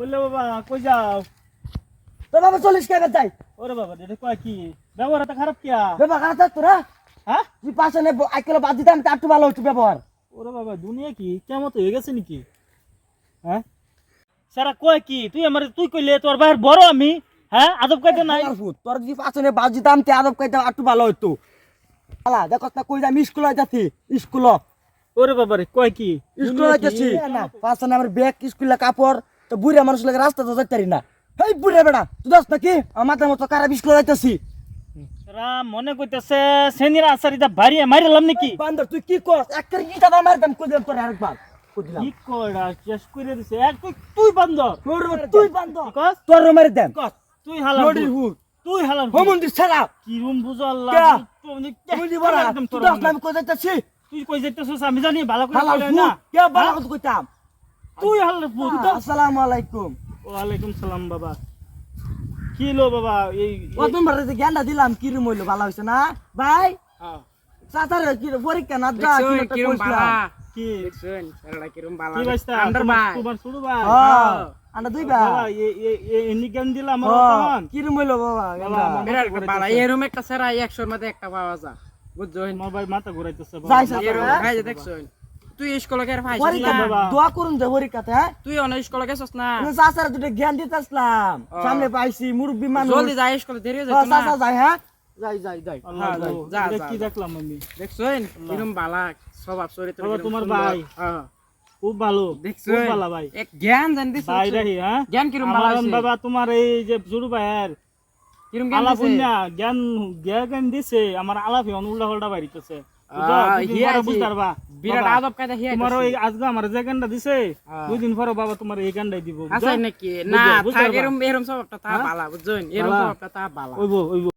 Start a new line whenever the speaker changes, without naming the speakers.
বললে বাবা কই যাও?
তো বাবা চল্লিশ কে যাই
ওরে বাবা এটা কয় কি? ব্যবহারটা খারাপ কিয়া?
ব্যবহার খারাপ তোরা?
হ্যাঁ?
তুই পাশে নে আইকেল বাদ দিতাম তার একটু ভালো হতো ব্যবহার।
ওরে বাবা দুনিয়া কি? কেমন হয়ে গেছে নাকি? হ্যাঁ? সারা কয় কি? তুই আমার তুই কইলে তোর ভাইয়ের বড় আমি। হ্যাঁ? আদব কাইতে নাই?
তোর যদি পাশে নে বাদ দিতাম তে আদব কইতাম একটু ভালো হতো আলা দেখো না কই যাম স্কুল যাচ্ছি স্কুল।
ওরে বাবা রে কয় কি?
স্কুল যাচ্ছি নে আমার ব্যাগ স্কুলে কাপড়। তো বুড়া মানুষ লাগে রাস্তা তো যাইতারি না। হেই বুড়া বেড়া তুই দোস নাকি? মাথার মতো খারাপ স্কুল যাইতাছি
সারা মনে কইতেছে সেনির আসারিটা বাড়িয়ে মারিলাম নাকি?
বান্দর তুই কি কর মারতাম তোর আরেকবার।
কি কইরা শেষ করে দিছে। এক তুই তুই বান্দর।
তুই বান্দর
কস?
তোর মারি দেন।
কস? তুই হালাল
নড়ি হুট
তুই হালাল
হোমন্দির ছাড়া।
কি রুম বুঝো আল্লাহ তুই একদম
তুই কই যাইতাছি?
তুই কই যাইতেছিস? আমি জানি ভালো করে না।
কে বালা? কইতাম।
তুই হালাল ফুট
আসসালামু আলাইকুম।
ওয়ালাইকুম সালাম বাবা। কি লো বাবা? এই
কত মারে যে জ্ঞানটা দিলাম কি রুম হইল ভালো হইছে না? ভাই
হ্যাঁ।
চাচার কি পরীক্ষা না যা কি
দেখছুন
একটা
কিরম
কইছিলাম।
বালা।
কি?
দেখছুন ছেলেটা
কি বাইস্তা
আন্ডার ভাই।
তোমার ছোট ভাই।
হ্যাঁ। আন্ডা দুই ভাই।
বাবা এ এ এনি জ্ঞান দিলা আমার
হ্যাঁ,
তখন
কি রুম হইল বাবা
বিরাট একটা বালা। এরম একটা সেরা একশোর মধ্যে একটা পাওয়া যা বুঝছুন?
আমার ভাই মাথা ঘুরাইতেছে বাবা।
যাইছে তো,
এরম তুই স্কুলে গের ভাই
পরীক্ষা
না, বাবা।
দোয়া করুন যে পরীক্ষাতে হ্যাঁ?
তুই অনেক স্কুলে গেছস না।
আমি চাচার দুটো জ্ঞান দিতে আসলাম। সামনে পাইছি মুরব্বী মানুষ।
জলদি যাই স্কুলে দেরি হয়ে
হ্যাঁ,
না।
চাচা যাই হ্যাঁ? যাই যাই যাই।
হ্যাঁ, যা, যা,
কি দেখলাম আমি।
দেখছুন কিরম বালা স্বভাব চরিত্র
বাবা, তোমার ভাই।
হ্যাঁ।
খুব ভালো খুব ভালো ভাই।
এক জ্ঞান জান দিছ
ভাই রাহি হ্যাঁ?
জ্ঞান কিরম বালা আছে
বাবা তোমার এই যে ছোট ভাইয়ের।
কিরম জ্ঞান
আলাপ
দিছে?
না জ্ঞান জ্ঞান দিছে আমার আলাপ হন উল্টা পাল্টা
বিরাট আদব কায়দা হিয়া
তোমার ওই আজকে আমার যে গানটা দিছে
হ্যাঁ।
দুই দিন পরে বাবা তোমার এই গানটাই দিব?
আছে নাকি না থাক। এরম এরম স্বভাবটা তা
হ্যাঁ?
বালা বুঝছুন এরম
বালা।
স্বভাবটা তা বালা
ওইব ওইব